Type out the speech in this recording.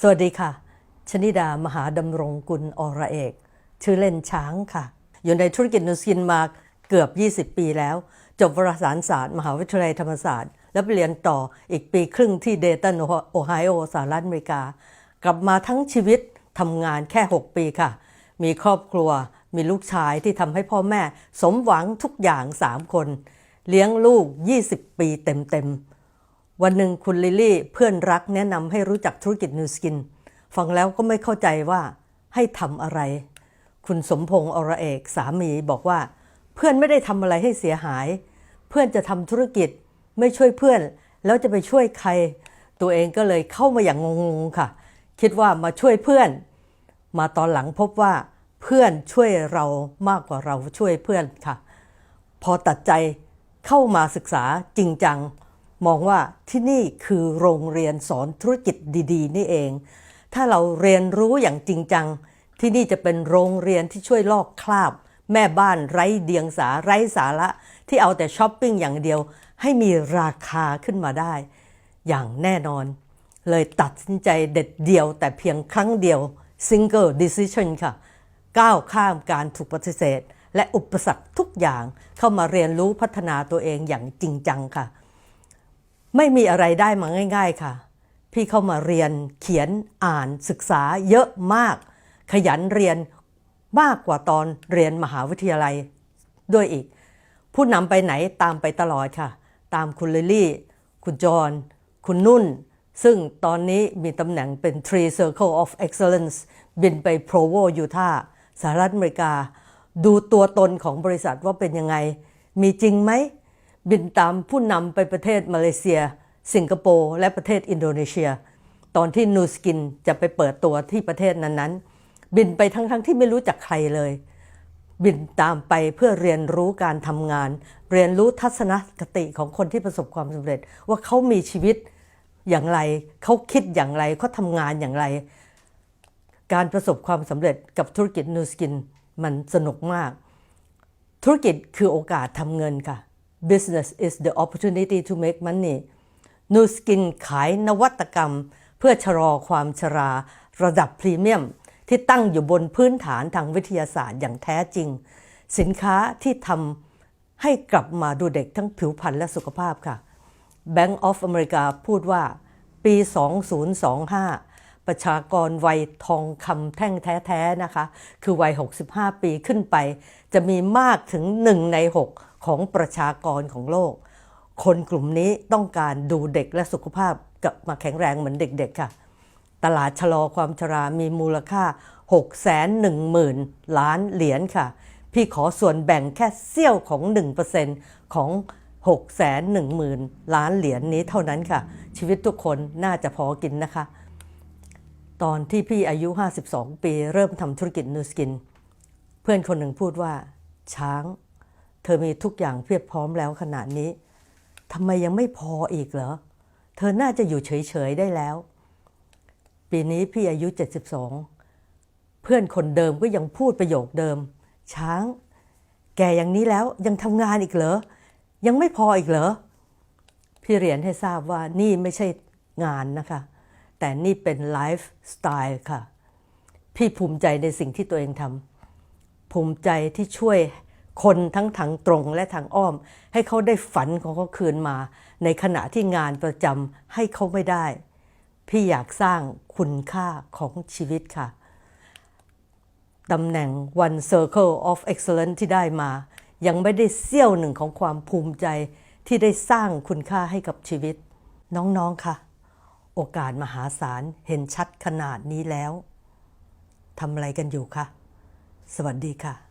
สวัสดีค่ะ ชนิดามหาดำรงกุลอระเอก ชื่อเล่นช้างค่ะ อยู่ในธุรกิจนูสกินมาเกือบ 20 ปีแล้ว จบวารสารศาสตร์ มหาวิทยาลัยธรรมศาสตร์ แล้วไปเรียนต่ออีกปีครึ่งที่เดตันโอไฮโอสหรัฐอเมริกา กลับมาทั้งชีวิตทำงานแค่ 6 ปีค่ะ มีครอบครัว มีลูกชายที่ทำให้พ่อแม่ สมหวังทุกอย่าง 3 คน เลี้ยงลูก 20 ปีเต็มๆ วันหนึ่งคุณลิลี่เพื่อนรักแนะนำให้รู้จักธุรกิจนูสกิน ฟังแล้วก็ไม่เข้าใจว่าให้ทำอะไร คุณสมพงษ์อรเอกสามีบอกว่า เพื่อนไม่ได้ทำอะไรให้เสียหาย เพื่อนจะทำธุรกิจไม่ช่วยเพื่อน แล้วจะไปช่วยใคร ตัวเองก็เลยเข้ามาอย่างงงๆค่ะ คิดว่ามาช่วยเพื่อน มาตอนหลังพบว่า เพื่อนช่วยเรามากกว่าเราช่วยเพื่อนค่ะ พอตัดใจเข้ามาศึกษาจริงจัง มองว่าที่นี่คือโรงเรียนสอนธุรกิจดี ๆ นี่เอง ถ้าเราเรียนรู้อย่างจริงจัง ที่นี่จะเป็นโรงเรียนที่ช่วยลอกคราบ แม่บ้านไร้เดียงสาไร้สาระ ที่เอาแต่ช้อปปิ้งอย่างเดียว ให้มีราคาขึ้นมาได้ อย่างแน่นอน เลยตัดสินใจเด็ดเดียวแต่เพียงครั้งเดียว single decision ค่ะ ก้าวข้ามการถูกปฏิเสธ และอุปสรรคทุกอย่างเข้ามาเรียนรู้พัฒนาตัวเองอย่างจริงจังค่ะ ไม่มีอะไรได้มาง่าย ๆค่ะ พี่เข้ามาเรียนเขียนอ่านศึกษาเยอะมาก ขยันเรียนมากกว่าตอนเรียนมหาวิทยาลัยด้วยอีก ผู้นำไปไหนตามไปตลอดค่ะ ตามคุณลิลี่ คุณจอนคุณนุ่น ซึ่งตอนนี้มีตำแหน่งเป็น Tree Circle of Excellence บินไปโพรโวยูทาห์สหรัฐอเมริกา ดูตัวตนของบริษัทว่าเป็นยังไง มีจริงไหม บินตามผู้นำไปประเทศมาเลเซีย สิงคโปร์และประเทศอินโดนีเซีย ตอนที่นูสกินจะไปเปิดตัวที่ประเทศนั้นๆ บินไปทั้งๆทที่ไม่รู้จักใครเลย บินตามไปเพื่อเรียนรู้การทำงาน เรียนรู้ทัศนคติของคนที่ประสบความสำเร็จ ว่าเขามีชีวิตอย่างไร เขาคิดอย่างไรเขาทำงานอย่างไร การประสบความสำเร็จกับธุรกิจนูสกินมันสนุกมาก ธุรกิจคือโอกาสทำเงินค่ะ business is the opportunity to make money นูสกินขายนวัตกรรม เพื่อชะลอความชรา ระดับพรีเมียม ที่ตั้งอยู่บนพื้นฐานทางวิทยาศาสตร์อย่างแท้จริง สินค้าที่ทำให้กลับมาดูเด็กทั้งผิวพรรณและสุขภาพค่ะ Bank of America พูดว่าปี 2025 ประชากรวัยทองคำแท่งแท้ๆนะคะ คือวัย 65 ปีขึ้นไป จะมีมากถึง 1 ใน 6 ของประชากรของโลก คนกลุ่มนี้ต้องการดูเด็กและสุขภาพกลับมาแข็งแรงเหมือนเด็กๆค่ะ ตลาดชะลอความชรามีมูลค่า 610,000 ล้านเหรียญค่ะ พี่ขอส่วนแบ่งแค่เสี้ยวของ 1%ของ610,000 ล้านเหรียญนี้เท่านั้นค่ะ ชีวิตทุกคนน่าจะพอกินนะคะ ตอนที่พี่อายุ 52 ปีเริ่มทำธุรกิจนูสกิน เพื่อนคนหนึ่งพูดว่า ช้าง เธอมีทุกอย่างเพียบพร้อมแล้วขนาดนี้ทำไมยังไม่พออีกเหรอ เธอน่าจะอยู่เฉย ๆ ได้แล้ว ปีนี้พี่อายุ 72 เพื่อนคนเดิมก็ยังพูดประโยคเดิม ช้าง แกอย่างนี้แล้วยังทำงานอีกเหรอ ยังไม่พออีกเหรอ พี่เรียนให้ทราบว่านี่ไม่ใช่งานนะคะ แต่นี่เป็นไลฟ์สไตล์ค่ะ พี่ภูมิใจในสิ่งที่ตัวเองทำภูมิใจที่ช่วยคนทั้งทางตรงและทางอ้อม ให้เขาได้ฝันของเขาคืนมา ในขณะที่งานประจำให้เขาไม่ได้ พี่อยากสร้างคุณค่าของชีวิตค่ะตำแหน่ง One Circle of Excellence ที่ได้มา ยังไม่ได้เสี้ยวหนึ่งของความภูมิใจที่ได้สร้างคุณค่าให้กับชีวิต น้อง ๆ ค่ะ โอกาสมหาศาลเห็นชัดขนาดนี้แล้วทำอะไรกันอยู่คะ สวัสดีค่ะ